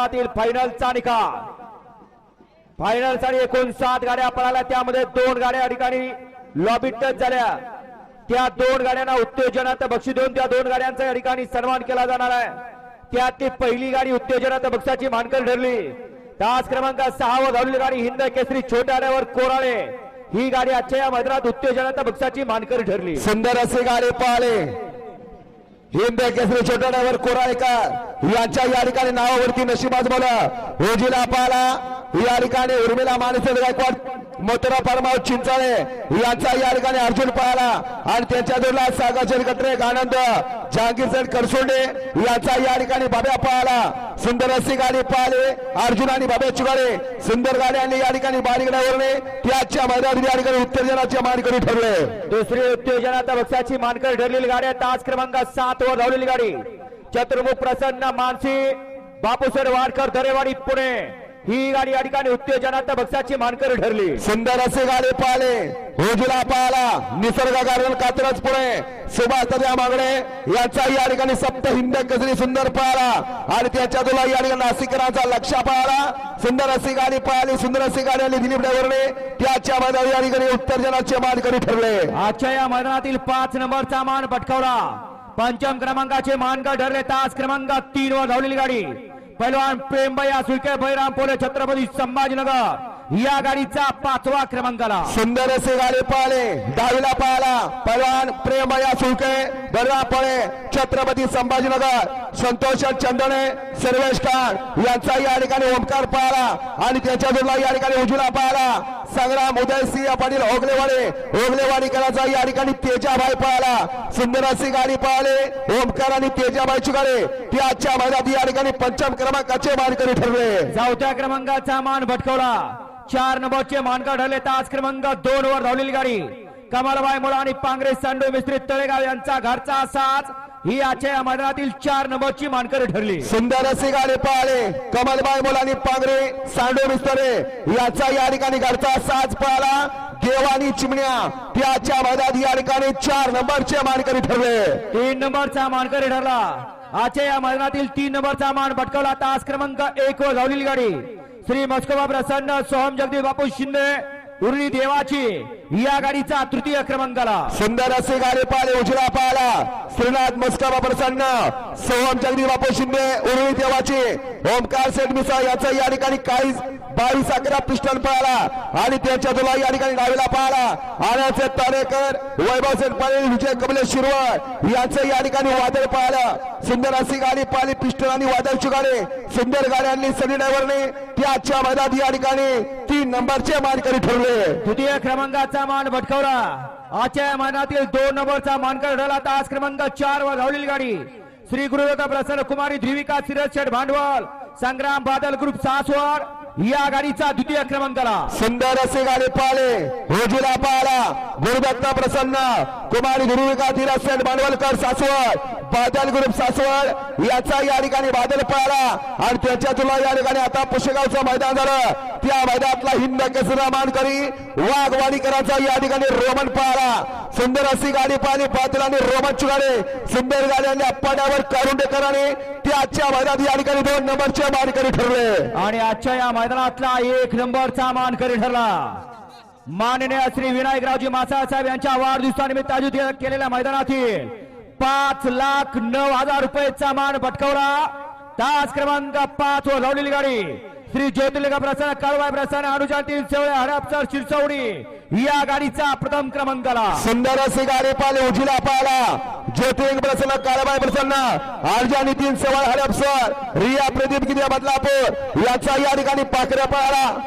मैदानातील फायनलचा निकाल. फायनलसाठी एकूण सात गाड्या पळाल्या. त्यामध्ये दोन गाड्या ठिकाणी लॉबी टच झाल्या. त्या दोन गाड्यांना उत्तेजनात बक्षी देऊन त्या दोन गाड्यांचा या ठिकाणी सन्मान केला जाणार आहे. त्यातली पहिली गाडी उत्तेजनात बक्षाची मानकर ठरली. तास क्रमांक सहा व धावलेली गाडी हिंद केसरी छोट्या कोराळे. ही गाडी आजच्या या मैदानात उत्तेजनात बक्षाची मानकर ठरली. सुंदर असे गाडी पाहिले हिंद केसरी छोट्या ड्रायव्हर कोराळेकर. यांच्या या ठिकाणी नावावरती नशिबाज बोला रोजीला पाला. या ठिकाणी उर्मिला मानसे गायकवाड. मोतरा परमाव चिंचाळे यांचा या ठिकाणी अर्जुन पळाला. आणि त्यांच्या जोडला सागाचेर कत्रे आनंद जहांगीर करसोंडे यांचा या ठिकाणी बाब्या पाहला सुंदर अशी गाडी पाहिले अर्जुन आणि बाब्या चुगाडे सुंदर गाड्यांनी या ठिकाणी बारीगडावरने त्याच्या मैदानात या ठिकाणी उत्तेजनाचे मानकरी ठरले. दुसरी उत्तेजनात बक्षाची मानकरी ठरलेली गाडी तास क्रमांक सात वर धावलेली गाडी. चतुर्मुख प्रसन्न मानसी बापूसर वाडकर दरेवाडी पुणे. ही गाडी या ठिकाणी उत्तेजनात बक्षाची मानकर ठरली. सुंदर असे गाडी पाहिले. रोजीला पाहला निसर्ग गार्डन कात्रज पुणे सुभाष मागणे. यांचा या ठिकाणी सप्त हिंद कसरी सुंदर पाहला आणि त्याच्या तुला या ठिकाणी नाशिकरांचा लक्ष पाहला सुंदर अशी गाडी पाहिली. सुंदर अशी गाडी आली दिलीप ड्रायव्हरने त्याच्या मैदानी या ठिकाणी उत्तेजनाचे मानकरी ठरले. आजच्या या मैदानातील पाच नंबरचा मान पटकावला. पंचम क्रमांकाचे मानकर ठरले. तास क्रमांक तीन वर धावलेली गाडी. पैलवान प्रेमभया सुळके बैराम पोले छत्रपती संभाजीनगर या गाडीचा पाचवा क्रमांक आला सुंदर असे गाडी पाहिले दहावीला पाहला पलवान प्रेमया सुळके बलवा पळे छत्रपती संभाजीनगर संतोष चंदने सर्वेश खान यांचा या ठिकाणी ओमकार पाहला आणि त्याच्या जोडला या ठिकाणी उजूला पाहला संग्राम उदयसिंह पाटील ओगलेवाडे. ओगलेवाडीकरांचा या ठिकाणी तेजाभाई पळाला. सुंदर अशी गाडी पळाले. ओमकार आणि तेजाबाई चुगाडे ती आजच्या मैदानात या ठिकाणी पंचम क्रमांकाचे मानकरी ठरले. चौथ्या क्रमांकाचा मान भटकवला. चार नंबरचे मानकर ठरले. तास क्रमांक दोन वर धावलेली गाडी. कमलबाई मुळा आणि पांगरे सांडू मिस्त्री तळेगाव यांचा घरचा असाच ही आजच्या या मैदानातील चार नंबरची मानकर ठरली. सुंदर असे गाडी पाहिले कमलबाई मुलांनी पांगरे सांडो मिस्तरे याचा या ठिकाणी घरचा साज पाहला देवानी चिमण्या त्याच्या मैदानात या ठिकाणी चार नंबरचे मानकरी ठरले. तीन नंबरचा मानकरी ठरला. आजच्या या मैदानातील तीन नंबरचा मान भटकवला. तास क्रमांक एक वर धावलेली गाडी. श्री मस्कोबा प्रसन्न सोहम जगदीश बापू शिंदे. उर्ली देवाची या गाडीचा तृतीय क्रमांकाला सुंदर असे गाडी पाहिले उजला पाहिला. श्रीनाथ मस्काबा प्रसन्न सोहम जगदी बापू शिंदे उर्वी देवाची ओमकार सेठ मिसा याचा या ठिकाणी काहीच बावीस अकरा पिस्टन पळाला. आणि त्याच्या तुला या ठिकाणी डावीला पळाला. आण्याचे तारेकर वैभव सेठ पाटील विजय कमलेश शिरवळ यांचं या ठिकाणी वादळ पाहिलं सुंदर अशी गाडी पाहिली पिस्टन आणि वादळची गाडी. सुंदर गाड्यांनी सनी ड्रायव्हरने. त्याच्या मैदानात या ठिकाणी तीन नंबरचे मानकरी ठरले. द्वितीय क्रमांकाचा मान भटकवला. आजच्या या मैदानातील दोन नंबरचा मानकर ठरला. तास क्रमांक चार वर धावलेली गाडी. श्री गुरुदत्ता प्रसन्न कुमारी ध्रुविका सिरज शेठ भांडवल संग्राम बादल ग्रुप सासवड या गाडीचा द्वितीय क्रमांकाला सुंदर असे गाडी पाहिले रोजीला पाहला गुरुदत्ता प्रसन्न. कुमारी गुरुविका धीरज सेठ भांडवलकर सासवड. बादल ग्रुप सासवड याचा या ठिकाणी बादल पळाला. आणि त्याच्या तुला या ठिकाणी आता पुशेगावचं मैदान झालं. त्या मैदानातला हिंद केसरा मानकरी वाघवाडीकरांचा या ठिकाणी रोमन पळाला. सुंदर अशी गाडी पाहिली पाटील आणि रोमन गाडी सुंदर गाड्यांनी अप्पाड्यावर कारुंडेकरांनी त्याच्या मैदानात या ठिकाणी दोन नंबरचे मानकरी ठरले. आणि आजच्या या मैदानातला एक नंबरचा मानकरी ठरला. माननीय श्री विनायकरावजी मासाळ साहेब यांच्या वाढदिवसानिमित्त आयोजित केलेल्या मैदानातील पाच लाख नऊ हजार रुपयेचा मान पटकवला. तास क्रमांक पाच वर लावलेली गाडी. श्री ज्योतिर्लिंग प्रसन्न काळवाय प्रसन्न अनुजातील सेवळे हडपसर शिरसवडी. या गाडीचा प्रथम क्रमांकाला सुंदर अशी गाडी पाहिली उजिला पाहिला. ज्योतिर्लिंग प्रसन्न काळाबाई प्रसन्न अर्जानी नितीन सेवळ हडपसर रिया प्रदीप गिरिया बदलापूर? याचा या ठिकाणी पाखऱ्या पाहिला